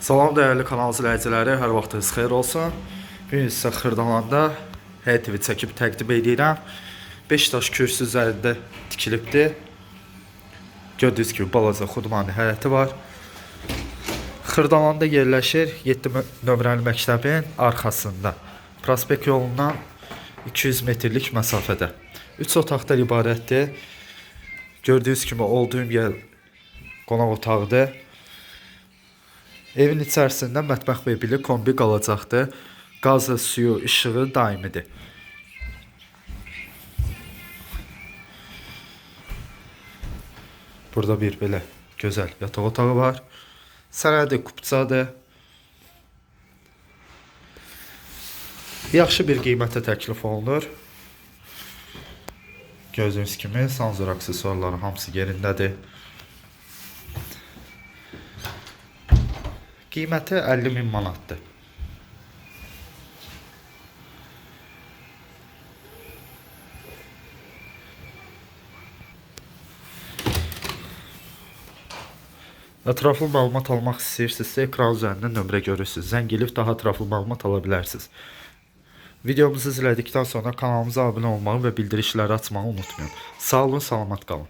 Salam dəyərli kanal izləyiciləri, hər vaxtınız xeyir olsun. Bu gün sizə Xırdalanda həyət evi çəkib təqdim edirəm. 5 daş kürsü üzərində tikilibdir. Gördüyünüz kimi balaca xudmani həyəti var. Xırdalanda yerləşir 7 mö- nömrəli məktəbin arxasında. Prospekt yolundan 200 metrlik məsafədə. 3 otaqdan ibarətdir. Gördüyünüz kimi olduğum yer qonaq otağıdır. Evin içərisində mətbəx mebeli kombi qalacaqdır. Qazı, suyu, işığı daimidir. Burada bir belə gözəl yataq otağı var. Sənədi kupçadır. Yaxşı bir qiymətə təklif olunur. Gördüyünüz kimi sanzor aksesuarları hamısı yerindədir. Qiyməti 50 min manatdır. Ətraflı məlumat almaq istəyirsinizsə, ekran üzərində nömrə görürsünüz. Zəng edib daha ətraflı məlumat ala bilərsiniz. Videomuzu izlədikdən sonra kanalımıza abunə olmağı və bildirişləri açmağı unutmayın. Sağ olun, salamat qalın.